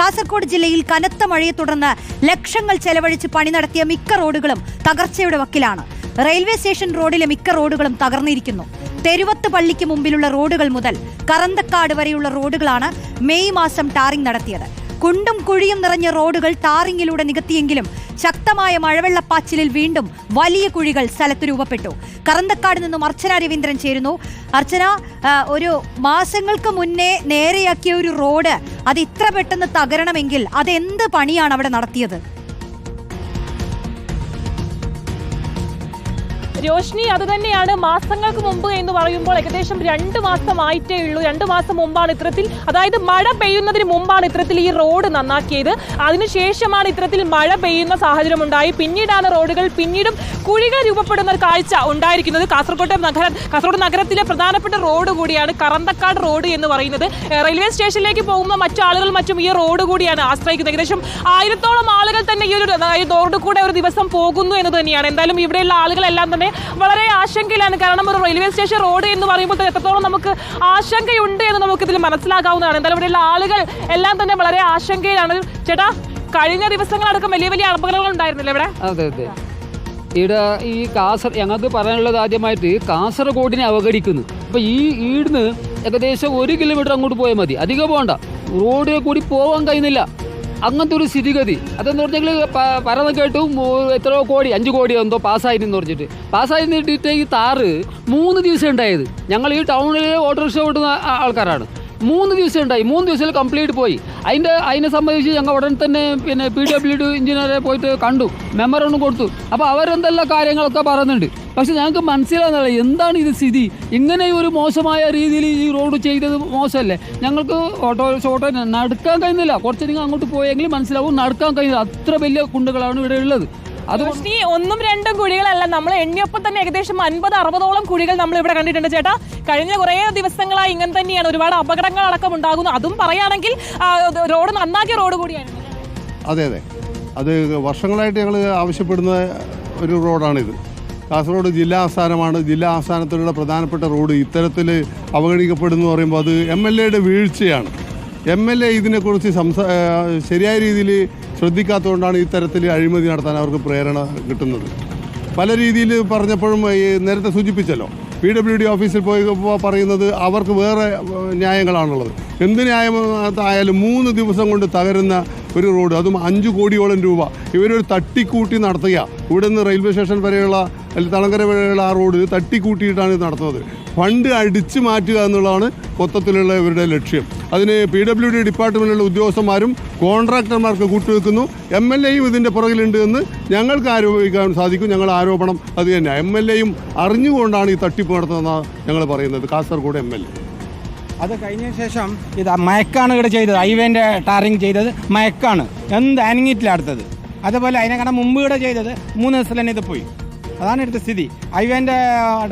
കാസർഗോഡ് ജില്ലയിൽ കനത്ത മഴയെ തുടർന്ന് ലക്ഷങ്ങൾ ചെലവഴിച്ച് പണി നടത്തിയ മിക്ക റോഡുകളും തകർച്ചയുടെ വക്കിലാണ്. റെയിൽവേ സ്റ്റേഷൻ റോഡിലെ മിക്ക റോഡുകളും തകർന്നിരിക്കുന്നു. തെരുവത്ത് പള്ളിക്ക് മുമ്പിലുള്ള റോഡുകൾ മുതൽ കറന്തക്കാട് വരെയുള്ള റോഡുകളാണ് മെയ് മാസം ടാറിംഗ് നടത്തിയത്. കുണ്ടും കുഴിയും നിറഞ്ഞ റോഡുകൾ ടാറിങ്ങിലൂടെ നികത്തിയെങ്കിലും ശക്തമായ മഴവെള്ളപ്പാച്ചിലിൽ വീണ്ടും വലിയ കുഴികൾ സ്ഥലത്ത് രൂപപ്പെട്ടു. കറന്തക്കാട് നിന്നും അർച്ചന രവീന്ദ്രൻ ചേരുന്നു. അർച്ചന ഒരു മാസങ്ങൾക്ക് മുന്നേ നേരെയാക്കിയ ഒരു റോഡ് അത് ഇത്ര പെട്ടെന്ന് തകരണമെങ്കിൽ അതെന്ത് പണിയാണ് അവിടെ നടത്തിയത്? രോഷ്നി അത് തന്നെയാണ് മാസങ്ങൾക്ക് മുമ്പ് എന്ന് പറയുമ്പോൾ ഏകദേശം രണ്ട് മാസമായിട്ടേ ഉള്ളൂ. രണ്ട് മാസം മുമ്പാണ് ഇത്തരത്തിൽ അതായത് മഴ പെയ്യുന്നതിന് മുമ്പാണ് ഇത്തരത്തിൽ ഈ റോഡ് നന്നാക്കിയത്. അതിനുശേഷമാണ് ഇത്തരത്തിൽ മഴ പെയ്യുന്ന സാഹചര്യം ഉണ്ടായി പിന്നീടാണ് റോഡുകൾ പിന്നീടും കുഴികൾ രൂപപ്പെടുന്ന ഒരു കാഴ്ച ഉണ്ടായിരിക്കുന്നത് കാസർഗോഡ് നഗര കാസർഗോഡ് നഗരത്തിലെ പ്രധാനപ്പെട്ട റോഡ് കൂടിയാണ് കറന്തക്കാട് റോഡ് എന്ന് പറയുന്നത്. റെയിൽവേ സ്റ്റേഷനിലേക്ക് പോകുന്ന മറ്റു ആളുകൾ മറ്റും ഈ റോഡ് കൂടിയാണ് ആശ്രയിക്കുന്നത്. ഏകദേശം ആയിരത്തോളം ആളുകൾ തന്നെ ഈ ഒരു റോഡ് കൂടെ ഒരു ദിവസം പോകുന്നു എന്ന് തന്നെയാണ്. എന്തായാലും ഇവിടെയുള്ള ആളുകളെല്ലാം തന്നെ വളരെ ആശങ്കയിലാണ്. കാരണം ഒരു റെയിൽവേ സ്റ്റേഷൻ റോഡ് എന്ന് പറയുമ്പോൾ തന്നെ എത്രത്തോളം നമുക്ക് ആശങ്കയുണ്ട് എന്ന് നമുക്ക് ഇതിൽ മനസ്സിലാക്കാവുന്നതാണ് എന്തായാലും ഇവിടെയുള്ള ആളുകൾ എല്ലാം തന്നെ വളരെ ആശങ്കയിലാണ്. ചേട്ടാ കഴിഞ്ഞ ദിവസങ്ങളടക്കം വലിയ വലിയ അപകടങ്ങൾ ഉണ്ടായിരുന്നില്ല ഇവിടെ? അതെ അതെ. ഇവിടെ ഈ കാസർ ഞങ്ങൾക്ക് പറയാനുള്ളത് ആദ്യമായിട്ട് കാസർഗോഡിനെ അവഗണിക്കുന്നു. അപ്പോൾ ഈ ഈടുന്ന് ഏകദേശം ഒരു കിലോമീറ്റർ അങ്ങോട്ട് പോയാൽ മതി. അധികം പോകണ്ട റോഡിൽ കൂടി പോകാൻ കഴിയുന്നില്ല. അങ്ങനത്തെ ഒരു സ്ഥിതിഗതി. അതെന്ന് പറഞ്ഞെങ്കിൽ പറയുന്നത് കേട്ടു എത്രയോ കോടി അഞ്ച് കോടി എന്തോ പാസ്സായിരുന്നു പറഞ്ഞിട്ട്. പാസ്സായി നീട്ടിയിട്ട് ഈ താറ് മൂന്ന് ദിവസം ഉണ്ടായത്. ഞങ്ങൾ ഈ ടൗണിൽ ഓട്ടോറിക്ഷ ഓടുന്ന ആ- ആൾക്കാരാണ്. മൂന്ന് ദിവസം ഉണ്ടായി. മൂന്ന് ദിവസത്തിൽ കംപ്ലീറ്റ് പോയി. അതിന്റെ അതിനെ സംബന്ധിച്ച് ഞങ്ങൾ ഉടൻ തന്നെ പിന്നെ പി ഡബ്ല്യു ഡി എഞ്ചിനീയറെ പോയിട്ട് കണ്ടു. മെമ്മറൊന്നും കൊടുത്തു. അപ്പോൾ അവരെന്തെല്ലാം കാര്യങ്ങളൊക്കെ പറയുന്നുണ്ട്. പക്ഷേ ഞങ്ങൾക്ക് മനസ്സിലാകുന്നില്ല എന്താണ് ഇത് സ്ഥിതി? ഇങ്ങനെ ഒരു മോശമായ രീതിയിൽ ഈ റോഡ് ചെയ്തത് മോശമല്ലേ? ഞങ്ങൾക്ക് ഓട്ടോ ഓട്ടോ നടക്കാൻ കഴിയുന്നില്ല കുറച്ച് നിങ്ങൾ അങ്ങോട്ട് പോയെങ്കിൽ മനസ്സിലാവും നടക്കാൻ കഴിയുന്നില്ല അത്ര വലിയ കുണ്ടുകളാണ് ഇവിടെ ഉള്ളത്. അത് ഈ ഒന്നും രണ്ടും കുഴികളല്ല. നമ്മൾ എണ്ണിയപ്പോൾ തന്നെ ഏകദേശം അൻപത് അറുപതോളം കുഴികൾ നമ്മൾ ഇവിടെ കണ്ടിട്ടുണ്ട് ചേട്ടാ. കഴിഞ്ഞ കുറേ ദിവസങ്ങളായി ഇങ്ങനെ തന്നെയാണ്. ഒരുപാട് അപകടങ്ങൾ അടക്കം ഉണ്ടാകുന്നു. അതും പറയുകയാണെങ്കിൽ റോഡ് നന്നാക്കിയ റോഡ് കൂടിയാണ് അതെ അതെ. അത് വർഷങ്ങളായിട്ട് ഞങ്ങൾ ആവശ്യപ്പെടുന്ന ഒരു റോഡാണിത്. കാസർഗോഡ് ജില്ലാ ആസ്ഥാനമാണ്. ജില്ലാ ആസ്ഥാനത്തിലുള്ള പ്രധാനപ്പെട്ട റോഡ് ഇത്തരത്തിൽ അവഗണിക്കപ്പെടുന്നു പറയുമ്പോൾ അത് എം എൽ എയുടെ വീഴ്ചയാണ്. എം എൽ എ ഇതിനെക്കുറിച്ച് സംസാ ശരിയായ രീതിയിൽ ശ്രദ്ധിക്കാത്തതുകൊണ്ടാണ് ഇത്തരത്തിൽ അഴിമതി നടത്താൻ അവർക്ക് പ്രേരണ കിട്ടുന്നത്. പല രീതിയിൽ പറഞ്ഞപ്പോഴും ഈ നേരത്തെ സൂചിപ്പിച്ചല്ലോ. പി ഡബ്ല്യു ഡി ഓഫീസിൽ പോയി പറയുന്നത് അവർക്ക് വേറെ ന്യായങ്ങളാണുള്ളത്. എന്ത് ന്യായമായാലും മൂന്ന് ദിവസം കൊണ്ട് തകരുന്ന ഒരു റോഡ് അതും അഞ്ച് കോടിയോളം രൂപ. ഇവരൊരു തട്ടിക്കൂട്ടി നടത്തുക ഇവിടെ നിന്ന് റെയിൽവേ സ്റ്റേഷൻ വരെയുള്ള തളങ്കര വരെയുള്ള ആ റോഡ് തട്ടിക്കൂട്ടിയിട്ടാണ് ഇത് നടത്തുന്നത്. ഫണ്ട് അടിച്ചു മാറ്റുക എന്നുള്ളതാണ് മൊത്തത്തിലുള്ള ഇവരുടെ ലക്ഷ്യം. അതിന് പി ഡബ്ല്യു ഡി ഡിപ്പാർട്ട്മെന്റിലുള്ള ഉദ്യോഗസ്ഥന്മാരും കോൺട്രാക്ടർമാർക്ക് കൂട്ടുവെക്കുന്നു. എം എൽ എയും ഇതിന്റെ പുറകിലുണ്ട് എന്ന് ഞങ്ങൾക്ക് ആരോപിക്കാൻ സാധിക്കും. ഞങ്ങൾ ആരോപണം അത് തന്നെ എം എൽ എയും അറിഞ്ഞുകൊണ്ടാണ് ഈ തട്ടിപ്പ് നടത്തുന്നതെന്നാണ് ഞങ്ങൾ പറയുന്നത്. കാസർഗോഡ് എം എൽ എ അത് കഴിഞ്ഞ ശേഷം ഇത് മയക്കാണ് ഇവിടെ ചെയ്തത്. ഹൈവേന്റെ ടാറിങ് ചെയ്തത് മയക്കാണ്. എന്ത് അനങ്ങിയിട്ടില്ല അടുത്തത്. അതുപോലെ അതിനെക്കാളും മുമ്പ് ഇവിടെ ചെയ്തത് മൂന്ന് ദിവസത്തിൽ തന്നെ ഇത് പോയി. അതാണ് ഇവിടുത്തെ സ്ഥിതി. ഐവന്റെ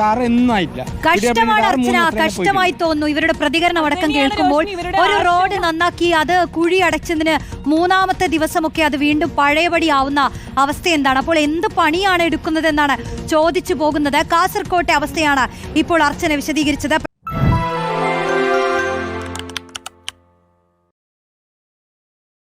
ടാർ എന്നും ആയിട്ടില്ല. കഷ്ടമാണ് അർച്ചന കഷ്ടമായി തോന്നുന്നു. ഇവരുടെ പ്രതികരണം അടക്കം കേൾക്കുമ്പോൾ ഒരു റോഡ് നന്നാക്കി അത് കുഴി അടച്ചതിന് മൂന്നാമത്തെ ദിവസമൊക്കെ അത് വീണ്ടും പഴയപടി ആവുന്ന അവസ്ഥ എന്താണ്? അപ്പോൾ എന്ത് പണിയാണ് എടുക്കുന്നത് എന്നാണ് ചോദിച്ചു പോകുന്നത്. കാസർകോട്ടെ അവസ്ഥയാണ് ഇപ്പോൾ അർച്ചന വിശദീകരിച്ചത്.